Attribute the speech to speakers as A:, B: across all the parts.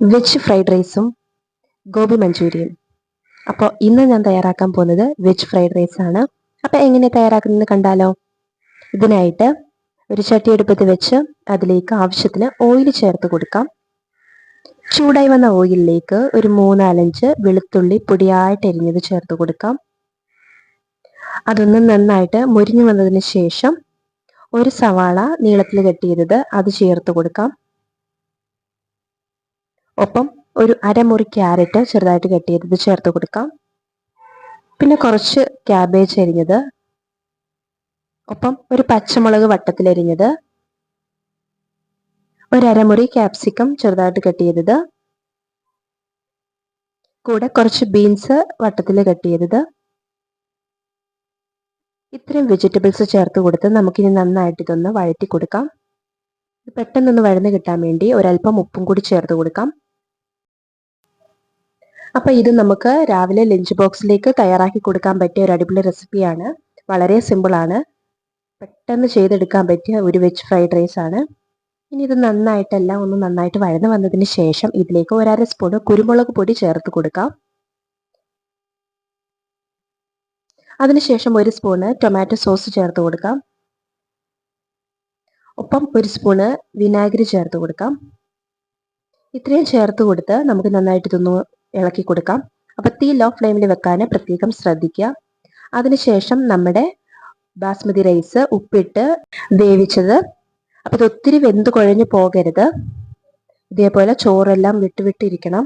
A: Veg fried റൈസും ഗോബി മഞ്ചൂരിയും. അപ്പോൾ ഇന്ന് ഞാൻ തയ്യാറാക്കാൻ പോകുന്നത് വെജ് ഫ്രൈഡ് റൈസ് ആണ് അപ്പോൾ എങ്ങനെ തയ്യാറാക്കുന്നത് കണ്ടാലോ? ഇതിനായിട്ട് ഒരു ചട്ടി എടുപ്പത്ത് വെച്ച് അതിലേക്ക് ആവശ്യത്തിന് ഓയിൽ ചേർത്ത് കൊടുക്കാം. ചൂടായി വന്ന ഓയിലിലേക്ക് ഒരു മൂന്നാലഞ്ച് വെളുത്തുള്ളി പൊടിയായിട്ട് എരിഞ്ഞത് ചേർത്ത് കൊടുക്കാം. അതൊന്ന് നന്നായിട്ട് മുരിഞ്ഞു വന്നതിന് ശേഷം ഒരു സവാള നീളത്തിൽ കെട്ടിയത് അത് ചേർത്ത് കൊടുക്കാം. ഒപ്പം ഒരു അരമുറി ക്യാരറ്റ് ചെറുതായിട്ട് കട്ട് ചെയ്തത് ചേർത്ത് കൊടുക്കാം. പിന്നെ കുറച്ച് ക്യാബേജ് അരിഞ്ഞത്. ഒപ്പം ഒരു പച്ചമുളക് വട്ടത്തിലരിഞ്ഞത് ഒരു അരമുറി ക്യാപ്സിക്കം ചെറുതായിട്ട് കട്ട് ചെയ്തത് കൂടെ കുറച്ച് ബീൻസ് വട്ടത്തിൽ കട്ട് ചെയ്തത് ഇത്രയും വെജിറ്റബിൾസ് ചേർത്ത് കൊടുത്ത് നമുക്കിനി നന്നായിട്ട് ഇതൊന്ന് വഴറ്റി കൊടുക്കാം. പെട്ടെന്നൊന്ന് വഴന്ന് കിട്ടാൻ വേണ്ടി ഒരല്പം ഉപ്പും കൂടി ചേർത്ത് കൊടുക്കാം. അപ്പോൾ ഇത് നമുക്ക് രാവിലെ ലഞ്ച് ബോക്സിലേക്ക് തയ്യാറാക്കി കൊടുക്കാൻ പറ്റിയ ഒരു അടിപൊളി റെസിപ്പിയാണ് വളരെ സിമ്പിളാണ് പെട്ടെന്ന് ചെയ്തെടുക്കാൻ പറ്റിയ ഒരു വെജ് ഫ്രൈഡ് റൈസ് ആണ്. ഇനി ഇത് നന്നായിട്ടെല്ലാം ഒന്ന് നന്നായിട്ട് വഴന്ന് വന്നതിന് ശേഷം ഇതിലേക്ക് ഒരര സ്പൂൺ കുരുമുളക് പൊടി ചേർത്ത് കൊടുക്കാം. അതിനുശേഷം ഒരു സ്പൂണ് ടൊമാറ്റോ സോസ് ചേർത്ത് കൊടുക്കാം. ഒപ്പം ഒരു സ്പൂണ് വിനാഗിരി ചേർത്ത് കൊടുക്കാം. ഇത്രയും ചേർത്ത് കൊടുത്ത് നമുക്ക് നന്നായിട്ട് ഇതൊന്ന് ഇളക്കി കൊടുക്കാം. അപ്പോൾ തീ ലോ ഫ്ലെയിമിൽ വെക്കാൻ പ്രത്യേകം ശ്രദ്ധിക്കുക അതിനുശേഷം നമ്മുടെ ബാസ്മതി റൈസ് ഉപ്പിട്ട് വേവിച്ചത്. അപ്പോൾ ഇത് ഒത്തിരി വെന്ത് കുഴഞ്ഞു പോകരുത്. ഇതേപോലെ ചോറെല്ലാം വിട്ടുവിട്ടിരിക്കണം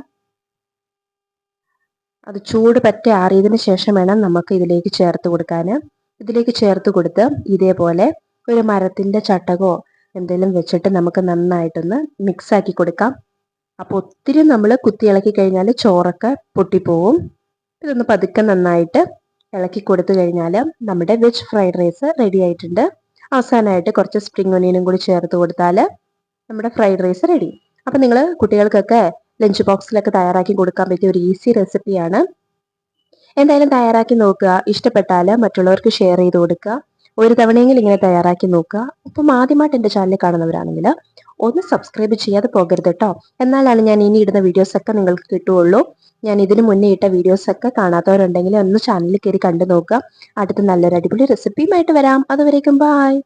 A: അത് ചൂട് പറ്റി ആറിയതിന് ശേഷം വേണം നമുക്ക് ഇതിലേക്ക് ചേർത്ത് കൊടുക്കാൻ ഇതിലേക്ക് ചേർത്ത് കൊടുത്ത് ഇതേപോലെ ഒരു മരത്തിന്റെ ചട്ടകോ എന്തെങ്കിലും വെച്ചിട്ട് നമുക്ക് നന്നായിട്ടൊന്ന് മിക്സ് ആക്കി കൊടുക്കാം. അപ്പോൾ ഒത്തിരി നമ്മൾ കുത്തി ഇളക്കി കഴിഞ്ഞാൽ ചോറൊക്കെ പൊട്ടിപ്പോവും. ഇതൊന്ന് പതുക്കെ നന്നായിട്ട് ഇളക്കി കൊടുത്തു കഴിഞ്ഞാൽ നമ്മുടെ വെജ് ഫ്രൈഡ് റൈസ് റെഡി ആയിട്ടുണ്ട്. അവസാനമായിട്ട് കുറച്ച് സ്പ്രിംഗ് ഒനിയനും കൂടി ചേർത്ത് കൊടുത്താൽ നമ്മുടെ ഫ്രൈഡ് റൈസ് റെഡി അപ്പം നിങ്ങൾ കുട്ടികൾക്കൊക്കെ ലഞ്ച് ബോക്സിലൊക്കെ തയ്യാറാക്കി കൊടുക്കാൻ പറ്റിയ ഒരു ഈസി റെസിപ്പിയാണ് എന്തായാലും തയ്യാറാക്കി നോക്കുക. ഇഷ്ടപ്പെട്ടാൽ മറ്റുള്ളവർക്ക് ഷെയർ ചെയ്ത് കൊടുക്കുക. ഒരു തവണയെങ്കിലും ഇങ്ങനെ തയ്യാറാക്കി നോക്കുക. ഇപ്പം ആദ്യമായിട്ട് എന്റെ ചാനൽ കാണുന്നവരാണെങ്കിൽ ഒന്ന് സബ്സ്ക്രൈബ് ചെയ്യാതെ പോകരുത് കേട്ടോ എന്നാലാണ് ഞാൻ ഇനി ഇടുന്ന വീഡിയോസൊക്കെ നിങ്ങൾക്ക് കിട്ടുകയുള്ളൂ. ഞാൻ ഇതിന് മുന്നേ ഇട്ട വീഡിയോസൊക്കെ കാണാത്തവരുണ്ടെങ്കിൽ ഒന്ന് ചാനലിൽ കയറി കണ്ടു നോക്കുക. അടുത്ത നല്ലൊരു അടിപൊളി റെസിപ്പിയുമായിട്ട് വരാം. അതുവരേക്കും ബായ്